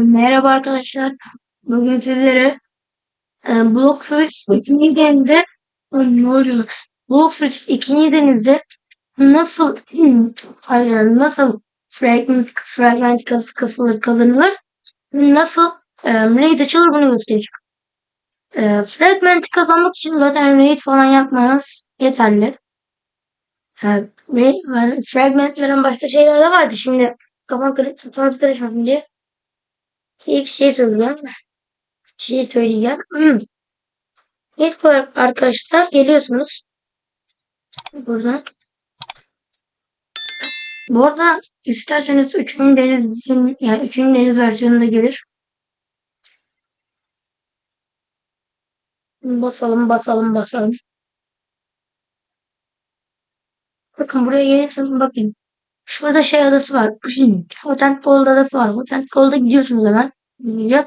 Merhaba arkadaşlar. Bugün sizlere e, Bloxfruit ikinci denizde Ay, ne oluyor? Bloxfruit ikinci denizde nasıl aynen, nasıl fragment fragment kas, kasılır kazanılır nasıl e, raid açılır bunu göstereceğim. E, fragment kazanmak için zaten raid falan yapmanız yeterli. E, raid, yani fragmentlerin başka şeyler de vardı. Şimdi kafam karışmasın diye İlk şey söyleyeceğim. Şey söyleyeceğim. Hmm. İlk olarak arkadaşlar geliyorsunuz. Buradan. Bu arada isterseniz 3. denizin yani 3. deniz versiyonunda gelir. Basalım basalım basalım. Bakın buraya geliyorsunuz bakın. Şurada şey adası var. Hotent Gold adası var. Hotent Gold'a gidiyorsunuz hemen. Gideceğim.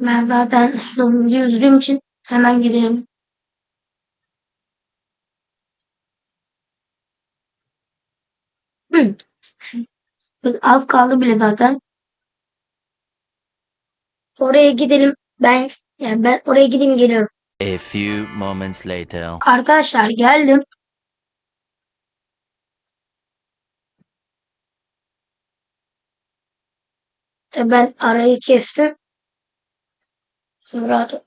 Ben zaten hızlı yüzdüğüm için hemen gidelim. Hı. Az kaldı bile zaten. Oraya gidelim. Ben yani ben oraya gideyim geliyorum. A few moments later. Arkadaşlar geldim. E, Ben arayı kestim. Sonra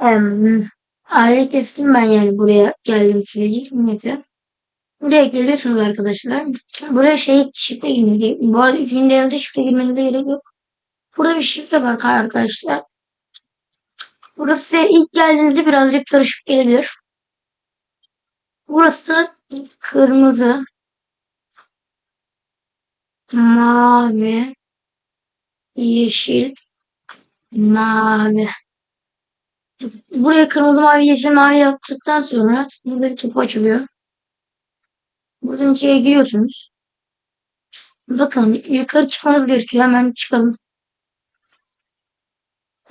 Em, arayı kestim ben yani buraya geldim süreci. Neyse. Buraya geliyorsunuz arkadaşlar. Buraya şey şifre girmeye. Bu arada üçüncü evde şifre girmenize gerek yok. Burada bir şifre var arkadaşlar. Burası size ilk geldiğinizde birazcık karışık gelebilir. Burası kırmızı, mavi, yeşil, mavi. Buraya kırmızı, mavi, yeşil, mavi yaptıktan sonra burada bir kapı açılıyor. Buradan içeri giriyorsunuz. Bakın yukarı çıkmanız gerekiyor. Hemen çıkalım.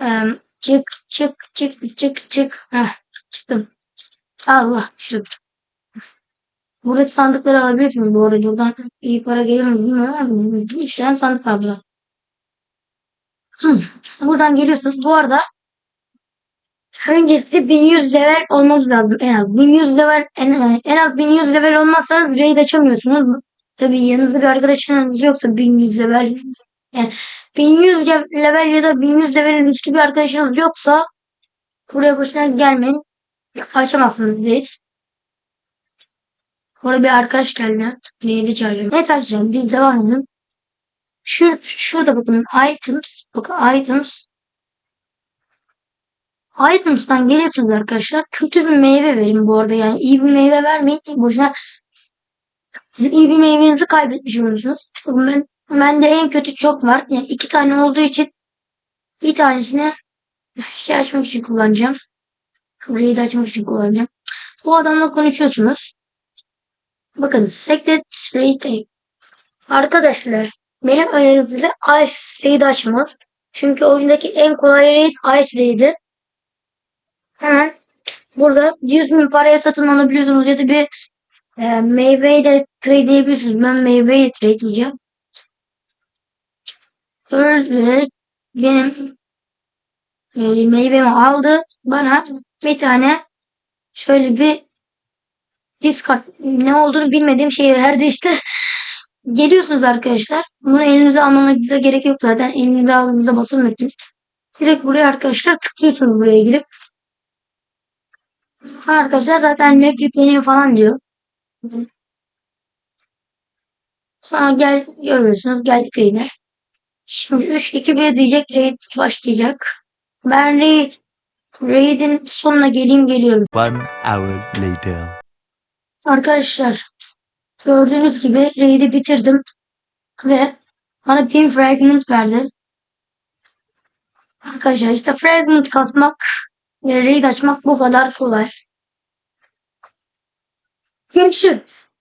Ee, çık, çık, çık, çık, çık. Heh, çıktım. Allah, şu. Buradaki sandıkları alabilirsiniz bu arada. Buradan iyi para gelir mi bilmiyorum tane sandık. Hı. Buradan geliyorsunuz. Bu arada öncesi 1100 level olmanız lazım en az. 1100 level en, en az 1100 level olmazsanız raid açamıyorsunuz. Tabii yanınızda bir arkadaşınız yoksa 1100 level yani 1100 level ya da 1100 levelin üstü bir arkadaşınız yoksa buraya boşuna gelmeyin. Açamazsınız raid. Orada bir arkadaş geldi. Neydi çağırıyorum. Neyse açacağım. Biz devam edelim. Şu, şurada bakın items. Bakın items. Items'tan geliyorsunuz arkadaşlar. Kötü bir meyve verin bu arada. Yani iyi bir meyve vermeyin. Boşuna iyi bir meyvenizi kaybetmiş olursunuz. Ben, bende en kötü çok var. Yani iki tane olduğu için bir tanesini şey açmak için kullanacağım. Burayı da açmak için kullanacağım. Bu adamla konuşuyorsunuz. Bakın Secret Raid Arkadaşlar benim önerim size Ice Raid açmanız. Çünkü oyundaki en kolay raid Ice Raid'i. Hemen burada 100 bin paraya satın alabiliyorsunuz ya da bir e, meyveyle trade edebilirsiniz. Ben meyveyle trade edeceğim. Öyle benim e, meyvemi aldı. Bana bir tane şöyle bir discard ne olduğunu bilmediğim şeyi verdi işte. Geliyorsunuz arkadaşlar. Bunu elinize almanıza gerek yok zaten. Elinize aldığınızda basın Direkt buraya arkadaşlar tıklıyorsunuz buraya girip. Arkadaşlar zaten map yükleniyor falan diyor. Sonra gel görüyorsunuz geldik raid'e. Şimdi 3 2 1 diyecek raid başlayacak. Ben raid raid'in sonuna geleyim geliyorum. One hour later. Arkadaşlar gördüğünüz gibi raid'i bitirdim ve bana pin fragment verdi. Arkadaşlar işte fragment kasmak ve raid açmak bu kadar kolay. Görüşürüz.